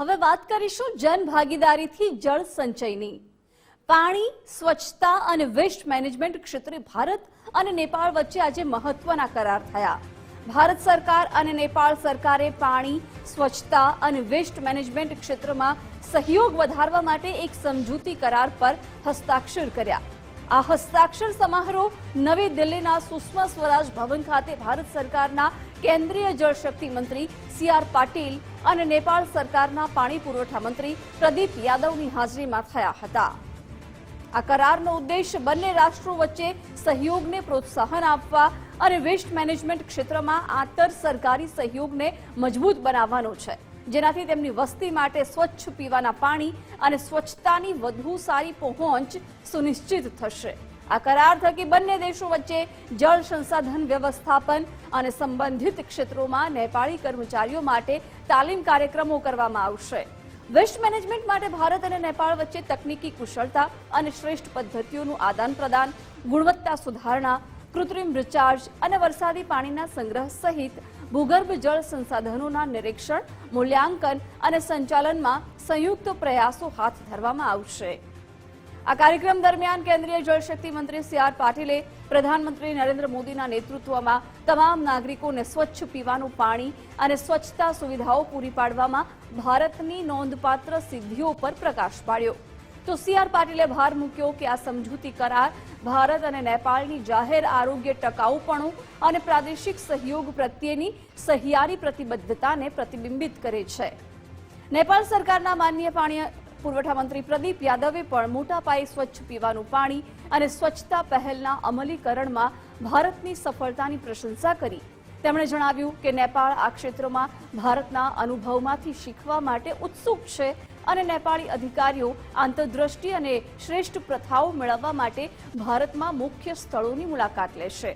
હવે વાત કરીશું જન ભાગીદારીથી જળ સંચયની. પાણી, સ્વચ્છતા અને વેસ્ટ મેનેજમેન્ટ ક્ષેત્રે ભારત અને નેપાળ વચ્ચે આજે મહત્વના કરાર થયા. ભારત સરકાર અને નેપાળ સરકારે પાણી, સ્વચ્છતા અને વેસ્ટ મેનેજમેન્ટ ક્ષેત્રમાં સહયોગ વધારવા માટે એક સમજૂતી કરાર પર હસ્તાક્ષર કર્યા. આ હસ્તાક્ષર સમારોહ નવી દિલ્હીના સુષ્મા સ્વરાજ ભવન ખાતે ભારત સરકારના કેન્દ્રીય જળશક્તિ મંત્રી સી આર પાટીલ અને નેપાળ સરકારના પાણી પુરવઠા મંત્રી પ્રદીપ યાદવની હાજરીમાં થયા હતા. આ કરારનો ઉદ્દેશ બંને રાષ્ટ્રો વચ્ચે સહયોગને પ્રોત્સાહન આપવા અને વેસ્ટ મેનેજમેન્ટ ક્ષેત્રમાં આંતર સરકારી સહયોગને મજબૂત બનાવવાનો છે. જેનાથી તેમની વસ્તી માટે સ્વચ્છ પીવાના પાણી અને સ્વચ્છતાની વધુ સારી પહોંચ સુનિશ્ચિત થશે. આ કરાર થકી બંને દેશો વચ્ચે જળ સંસાધન વ્યવસ્થાપન અને સંબંધિત ક્ષેત્રોમાં નેપાળી કર્મચારીઓ માટે તાલીમ કાર્યક્રમો કરવામાં આવશે. વેસ્ટ મેનેજમેન્ટ માટે ભારત અને નેપાળ વચ્ચે તકનીકી કુશળતા અને શ્રેષ્ઠ પદ્ધતિઓનું આદાન પ્રદાન, ગુણવત્તા સુધારણા, કૃત્રિમ રિચાર્જ અને વરસાદી પાણીના સંગ્રહ સહિત ભૂગર્ભ જળ સંસાધનોના નિરીક્ષણ, મૂલ્યાંકન અને સંચાલનમાં સંયુક્ત પ્રયાસો હાથ ધરવામાં આવશે. આ કાર્યક્રમ દરમિયાન કેન્દ્રીય જળશક્તિ મંત્રી સી આર પાટીલે પ્રધાનમંત્રી નરેન્દ્ર મોદીના નેતૃત્વમાં તમામ નાગરિકોને સ્વચ્છ પીવાનું પાણી અને સ્વચ્છતા સુવિધાઓ પૂરી પાડવામાં ભારતની નોંધપાત્ર સિદ્ધિઓ પર પ્રકાશ પાડ્યો. તો સીઆર પાટીલે ભાર મૂક્યો કે આ સમજૂતી કરાર ભારત અને નેપાળની જાહેર આરોગ્ય ટકાઉપણું અને પ્રાદેશિક સહયોગ પ્રત્યેની સહિયારી પ્રતિબદ્ધતાને પ્રતિબિંબિત કરે છે. નેપાળ સરકારના માન્ય પાણી પુરવઠા મંત્રી પ્રદીપ યાદવે પણ મોટા પાયે સ્વચ્છ પીવાનું પાણી અને સ્વચ્છતા પહેલના અમલીકરણમાં ભારતની સફળતાની પ્રશંસા કરી. તેમણે જણાવ્યું કે નેપાળ આ ક્ષેત્રમાં ભારતના અનુભવમાંથી શીખવા માટે ઉત્સુક છે અને નેપાળી અધિકારીઓ આંતરદ્રષ્ટિ અને શ્રેષ્ઠ પ્રથાઓ મેળવવા માટે ભારતમાં મુખ્ય સ્થળોની મુલાકાત લેશે.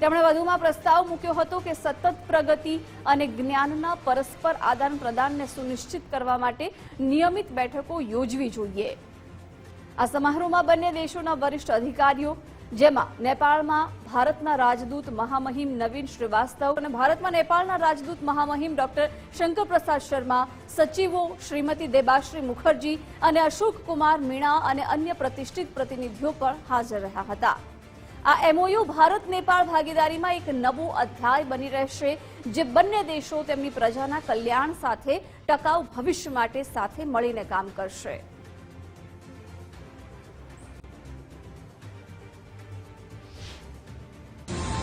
તેમણે વધુમાં પ્રસ્તાવ મૂક્યો હતો કે સતત પ્રગતિ અને જ્ઞાનના પરસ્પર આદાન પ્રદાનને સુનિશ્ચિત કરવા માટે નિયમિત બેઠકો યોજવી જોઈએ. આ સમારોહમાં બંને દેશોના વરિષ્ઠ અધિકારીઓ જેમાં નેપાળમાં ભારતના રાજદૂત મહામહિમ નવીન શ્રીવાસ્તવ અને ભારતમાં નેપાળના રાજદૂત મહામહિમ ડોક્ટર શંકર પ્રસાદ શર્મા, સચિવો શ્રીમતી દેબાશ્રી મુખર્જી અને અશોક કુમાર મીણા અને અન્ય પ્રતિષ્ઠિત પ્રતિનિધિઓ પણ હાજર રહ્યા હતા. આ એમઓયુ ભારત નેપાળ ભાગીદારીમાં એક નવો અધ્યાય બની રહેશે, જે બંને દેશો તેમની પ્રજાના કલ્યાણ સાથે ટકાઉ ભવિષ્ય માટે સાથે મળીને કામ કરશે.